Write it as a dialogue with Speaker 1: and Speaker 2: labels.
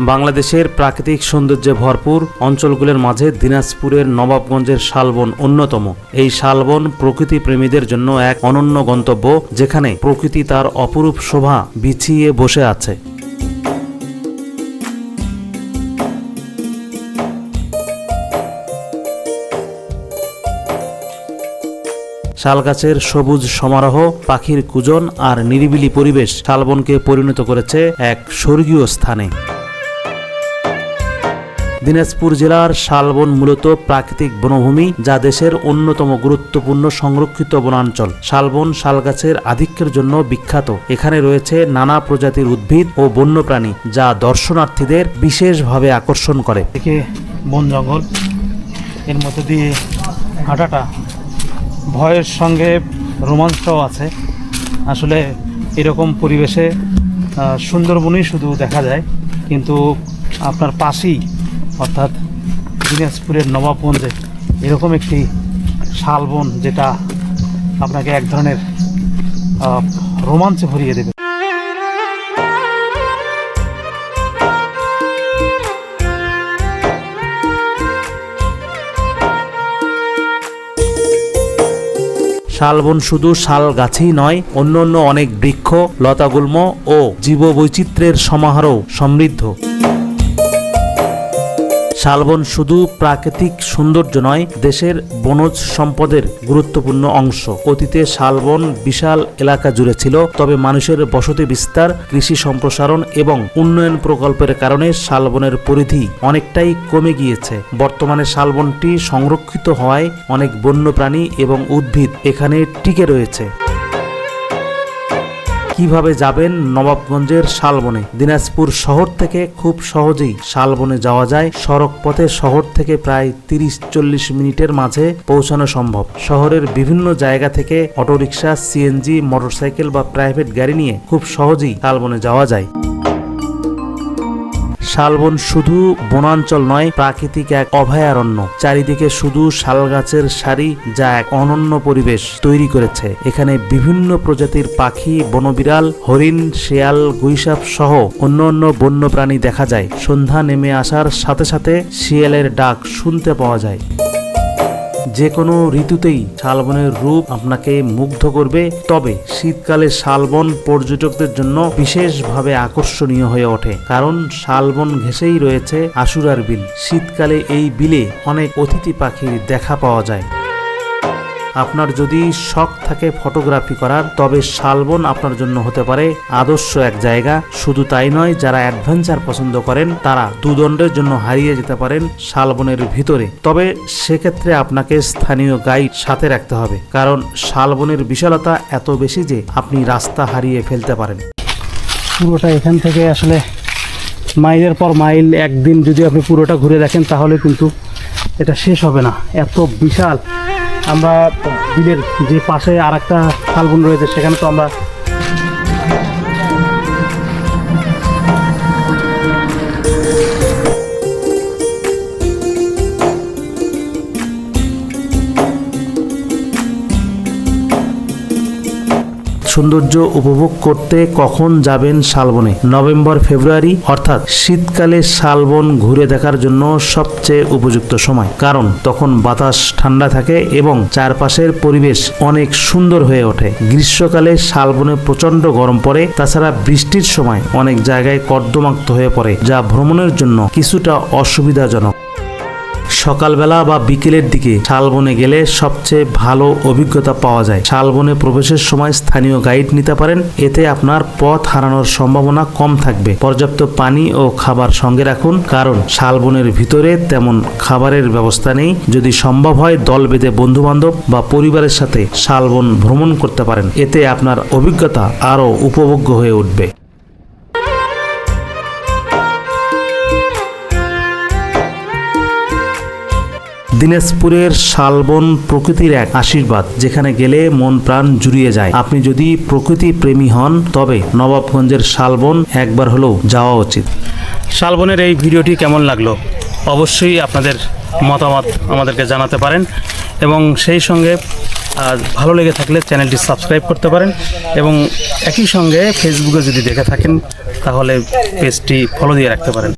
Speaker 1: বাংলাদেশের প্রাকৃতিক সৌন্দর্যে ভরপুর অঞ্চলগুলোর মাঝে দিনাজপুরের নবাবগঞ্জের শালবন অন্যতম। এই শালবন প্রকৃতি প্রেমীদের জন্য এক অনন্য গন্তব্য, যেখানে প্রকৃতি তার অপরূপ শোভা বিছিয়ে বসে আছে। শালগাছের সবুজ সমারোহ, পাখির কুজন আর নিরিবিলি পরিবেশ শালবনকে পরিণত করেছে এক স্বর্গীয় স্থানে। দিনাজপুর জেলার শালবন মূলত প্রাকৃতিক বনভূমি, যা দেশের অন্যতম গুরুত্বপূর্ণ সংরক্ষিত বনাঞ্চল। শালবন শালগাছের আধিক্যের জন্য বিখ্যাত। এখানে রয়েছে নানা প্রজাতির উদ্ভিদ ও বন্যপ্রাণী, যা দর্শনার্থীদের বিশেষভাবে আকর্ষণ করে।
Speaker 2: থেকে বন জঙ্গল, এর মধ্যে দিয়ে হাঁটাটা ভয়ের সঙ্গে রোমাঞ্চও আছে। আসলে এরকম পরিবেশে সুন্দরবনই শুধু দেখা যায়, কিন্তু আপনার পাশেই অর্থাৎ দিনাজপুরের নবাবগঞ্জে এরকম একটি শালবন যেটা আপনাকে এক ধরনের রোমাঞ্চে ভরিয়ে দেবে।
Speaker 1: শালবন শুধু শাল গাছেই নয়, অন্য অন্য অনেক বৃক্ষ, লতাগুল্ম ও জীববৈচিত্র্যের সমাহারও সমৃদ্ধ। শালবন শুধু প্রাকৃতিক সৌন্দর্য নয়, দেশের বনজ সম্পদের গুরুত্বপূর্ণ অংশ। অতীতে শালবন বিশাল এলাকা জুড়ে ছিল, তবে মানুষের বসতি বিস্তার, কৃষি সম্প্রসারণ এবং উন্নয়ন প্রকল্পের কারণে শালবনের পরিধি অনেকটাই কমে গিয়েছে। বর্তমানে শালবনটি সংরক্ষিত হওয়ায় অনেক বন্যপ্রাণী এবং উদ্ভিদ এখানে টিকে রয়েছে। কীভাবে যাবেন নবাবগঞ্জের শালবনে? দিনাজপুর শহর থেকে খুব সহজেই শালবনে যাওয়া যায়। সড়ক পথে শহর থেকে প্রায় তিরিশ চল্লিশ মিনিটের মাঝে পৌঁছানো সম্ভব। শহরের বিভিন্ন জায়গা থেকে অটোরিকশা, সিএনজি, মোটরসাইকেল বা প্রাইভেট গাড়ি নিয়ে খুব সহজেই শালবনে যাওয়া যায়। শালবন শুধু বনাঞ্চল নয়, প্রাকৃতিক এক অভয়ারণ্য। চারিদিকে শুধু শাল গাছের সারি যা এক অনন্য পরিবেশ তৈরি করেছে। এখানে বিভিন্ন প্রজাতির পাখি, বনবিড়াল, হরিণ, শেয়াল, গুইসাপ সহ অন্য অন্য বন্য প্রাণী দেখা যায়। সন্ধ্যা নেমে আসার সাথে সাথে শিয়ালের ডাক শুনতে পাওয়া যায়। যে কোনো ঋতুতেই শালবনের রূপ আপনাকে মুগ্ধ করবে, তবে শীতকালে শালবন পর্যটকদের জন্য বিশেষভাবে আকর্ষণীয় হয়ে ওঠে, কারণ শালবন ঘেঁষেই রয়েছে আশুরার বিল। শীতকালে এই বিলে অনেক অতিথি পাখির দেখা পাওয়া যায়। আপনার যদি শখ থাকে ফটোগ্রাফি করার, তবে শালবন আপনার জন্য হতে পারে আদর্শ এক জায়গা। শুধু তাই নয়, যারা অ্যাডভেঞ্চার পছন্দ করেন, তারা দুদণ্ডের জন্য হারিয়ে যেতে পারেন শালবনের ভিতরে। তবে সেক্ষেত্রে আপনাকে স্থানীয় গাইড সাথে রাখতে হবে, কারণ শালবনের বিশালতা এত বেশি যে আপনি রাস্তা হারিয়ে ফেলতে পারেন।
Speaker 2: পুরোটা এখান থেকে আসলে মাইলের পর মাইল, একদিন যদি আপনি পুরোটা ঘুরে দেখেন, তাহলে কিন্তু এটা শেষ হবে না। এত বিশাল। আমরা বিলের যে পাশে আর একটা শালবন রয়েছে সেখানে তো আমরা
Speaker 1: সৌন্দর্য উপভোগ করতে কখন যাবেন শালবনে? নভেম্বর, ফেব্রুয়ারি, অর্থাৎ শীতকালে শালবন ঘুরে দেখার জন্য সবচেয়ে উপযুক্ত সময়। কারণ তখন বাতাস ঠান্ডা থাকে এবং চারপাশের পরিবেশ অনেক সুন্দর হয়ে ওঠে। গ্রীষ্মকালে শালবনে প্রচণ্ড গরম পড়ে, তাছাড়া বৃষ্টির সময় অনেক জায়গায় কর্দমাক্ত হয়ে পড়ে, যা ভ্রমণের জন্য কিছুটা অসুবিধাজনক। সকালবেলা বা বিকেলের দিকে শালবনে গেলে সবচেয়ে ভালো অভিজ্ঞতা পাওয়া যায়। শালবনে প্রবেশের সময় স্থানীয় গাইড নিতে পারেন। এতে আপনার পথ হারানোর সম্ভাবনা কম থাকবে। পর্যাপ্ত পানি ও খাবার সঙ্গে রাখুন। কারণ শালবনের ভিতরে তেমন খাবারের ব্যবস্থা নেই। যদি সম্ভব হয়, দল বেঁধে বন্ধু বান্ধব বা পরিবারের সাথে শালবন ভ্রমণ করতে পারেন। এতে আপনার অভিজ্ঞতা আরও উপভোগ্য হয়ে উঠবে। দিনাজপুরের শালবন প্রকৃতির এক আশীর্বাদ, যেখানে গেলে মন প্রাণ জুড়িয়ে যায়। আপনি যদি প্রকৃতি প্রেমী হন, তবে নবাবগঞ্জের শালবন একবার হলেও যাওয়া উচিত।
Speaker 2: শালবনের এই ভিডিওটি কেমন লাগল? অবশ্যই আপনাদের মতামত আমাদেরকে জানাতে পারেন এবং সেই সঙ্গে ভালো লেগে থাকলে চ্যানেলটি সাবস্ক্রাইব করতে পারেন এবং একই সঙ্গে ফেসবুকে যদি দেখে থাকেন, তাহলে পেজটি ফলো দিয়ে রাখতে পারেন।